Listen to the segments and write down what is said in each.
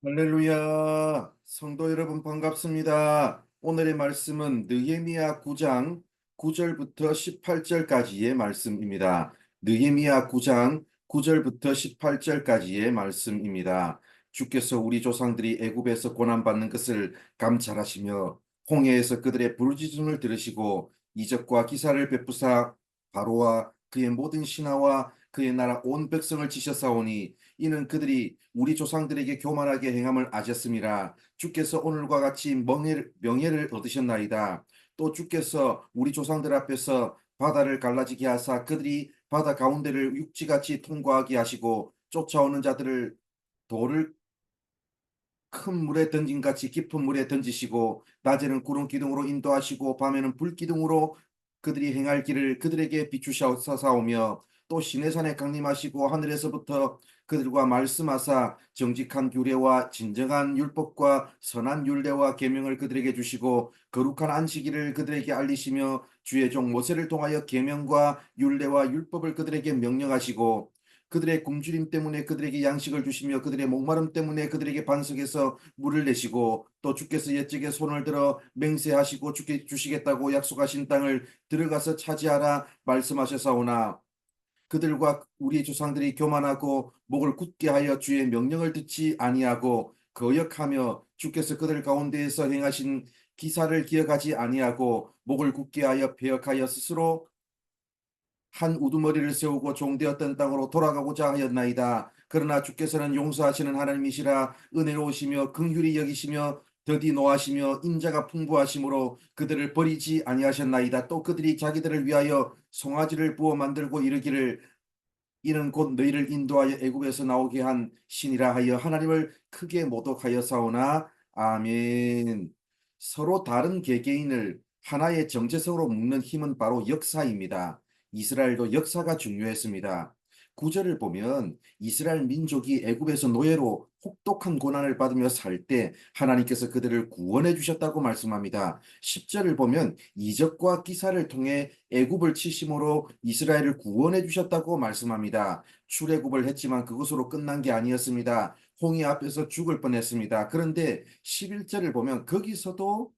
할렐루야. 성도 여러분 반갑습니다. 오늘의 말씀은 느헤미야 9장 9절부터 18절까지의 말씀입니다. 느헤미야 9장 9절부터 18절까지의 말씀입니다. 주께서 우리 조상들이 애굽에서 고난받는 것을 감찰하시며 홍해에서 그들의 부르짖음을 들으시고 이적과 기사를 베푸사 바로와 그의 모든 신하와 그의 나라 온 백성을 치셨사오니 이는 그들이 우리 조상들에게 교만하게 행함을 아셨음이라 주께서 오늘과 같이 명예를, 명예를 얻으셨나이다. 또 주께서 우리 조상들 앞에서 바다를 갈라지게 하사 그들이 바다 가운데를 육지같이 통과하게 하시고 쫓아오는 자들을 돌을 큰 물에 던진 같이 깊은 물에 던지시고 낮에는 구름 기둥으로 인도하시고 밤에는 불 기둥으로 그들이 행할 길을 그들에게 비추사오며 또 시내산에 강림하시고 하늘에서부터 그들과 말씀하사 정직한 규례와 진정한 율법과 선한 율례와 계명을 그들에게 주시고 거룩한 안식일을 그들에게 알리시며 주의 종 모세를 통하여 계명과 율례와 율법을 그들에게 명령하시고 그들의 굶주림 때문에 그들에게 양식을 주시며 그들의 목마름 때문에 그들에게 반석에서 물을 내시고 또 주께서 옛적에 손을 들어 맹세하시고 주께 주시겠다고 약속하신 땅을 들어가서 차지하라 말씀하셨사오나 그들과 우리 조상들이 교만하고 목을 굳게 하여 주의 명령을 듣지 아니하고 거역하며 주께서 그들 가운데에서 행하신 기사를 기억하지 아니하고 목을 굳게 하여 배역하여 스스로 한 우두머리를 세우고 종되었던 땅으로 돌아가고자 하였나이다. 그러나 주께서는 용서하시는 하나님이시라 은혜로우시며 긍휼히 여기시며 더디 노하시며 인자가 풍부하심으로 그들을 버리지 아니하셨나이다. 또 그들이 자기들을 위하여 송아지를 부어 만들고 이르기를 이는 곧 너희를 인도하여 애굽에서 나오게 한 신이라 하여 하나님을 크게 모독하여 사오나 아멘. 서로 다른 개개인을 하나의 정체성으로 묶는 힘은 바로 역사입니다. 이스라엘도 역사가 중요했습니다. 구절을 보면 이스라엘 민족이 애굽에서 노예로 혹독한 고난을 받으며 살 때 하나님께서 그들을 구원해 주셨다고 말씀합니다. 10절을 보면 이적과 기사를 통해 애굽을 치심으로 이스라엘을 구원해 주셨다고 말씀합니다. 출애굽을 했지만 그것으로 끝난 게 아니었습니다. 홍해 앞에서 죽을 뻔했습니다. 그런데 11절을 보면 거기서도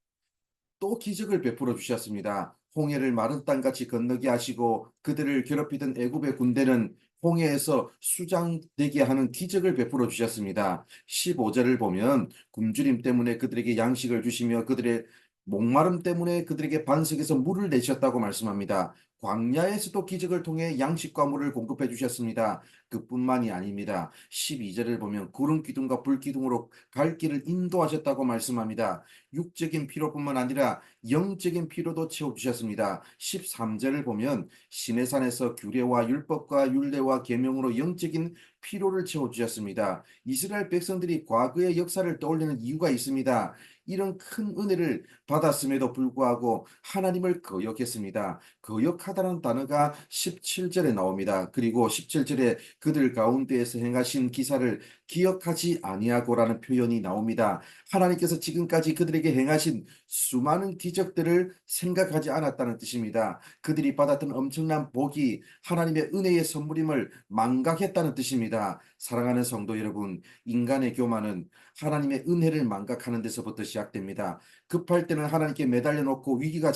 또 기적을 베풀어 주셨습니다. 홍해를 마른 땅같이 건너게 하시고 그들을 괴롭히던 애굽의 군대는 홍해에서 수장되게 하는 기적을 베풀어 주셨습니다. 15절을 보면 굶주림 때문에 그들에게 양식을 주시며 그들의 목마름 때문에 그들에게 반석에서 물을 내셨다고 말씀합니다. 광야에서도 기적을 통해 양식과 물을 공급해 주셨습니다. 그뿐만이 아닙니다. 12절을 보면 구름 기둥과 불 기둥으로 갈 길을 인도하셨다고 말씀합니다. 육적인 피로뿐만 아니라 영적인 피로도 채워 주셨습니다. 13절을 보면 시내산에서 규례와 율법과 율례와 계명으로 영적인 피로를 채워 주셨습니다. 이스라엘 백성들이 과거의 역사를 떠올리는 이유가 있습니다. 이런 큰 은혜를 받았음에도 불구하고 하나님을 거역했습니다. 거역 하다는 단어가 17절에 나옵니다. 그리고 17절에 그들 가운데에서 행하신 기사를 기억하지 아니하고라는 표현이 나옵니다. 하나님께서 지금까지 그들에게 행하신 수많은 기적들을 생각하지 않았다는 뜻입니다. 그들이 받았던 엄청난 복이 하나님의 은혜의 선물임을 망각했다는 뜻입니다. 사랑하는 성도 여러분, 인간의 교만은 하나님의 은혜를 망각하는 데서부터 시작됩니다. 급할 때는 하나님께 매달려 놓고 위기가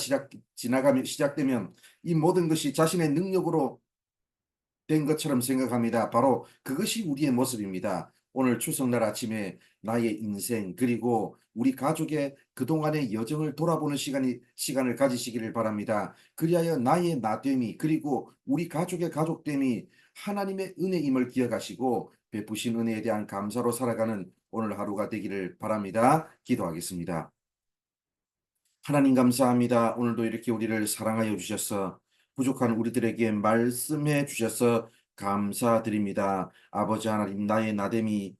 지나가면 시작되면 이 모든 것이 자신의 능력으로 된 것처럼 생각합니다. 바로 그것이 우리의 모습입니다. 오늘 추석날 아침에 나의 인생 그리고 우리 가족의 그동안의 여정을 돌아보는 시간이 시간을 가지시기를 바랍니다. 그리하여 나의 나됨이 그리고 우리 가족의 가족됨이 하나님의 은혜임을 기억하시고 베푸신 은혜에 대한 감사로 살아가는 오늘 하루가 되기를 바랍니다. 기도하겠습니다. 하나님 감사합니다. 오늘도 이렇게 우리를 사랑하여 주셔서 부족한 우리들에게 말씀해 주셔서 감사드립니다. 아버지 하나님 나의 나됨이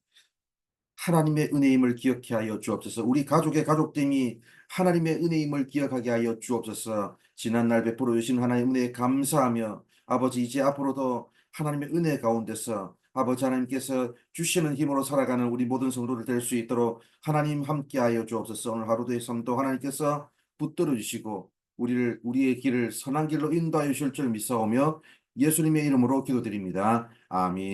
하나님의 은혜임을 기억해 하여 주옵소서. 우리 가족의 가족됨이 하나님의 은혜임을 기억하게 하여 주옵소서. 지난날 베풀어 주신 하나님의 은혜에 감사하며 아버지 이제 앞으로도 하나님의 은혜 가운데서 아버지 하나님께서 주시는 힘으로 살아가는 우리 모든 성도들 될 수 있도록 하나님 함께하여 주옵소서. 오늘 하루도의 삶도 하나님께서 붙들어 주시고 우리를 우리의 길을 선한 길로 인도하여 주실 줄 믿사오며 예수님의 이름으로 기도드립니다. 아멘.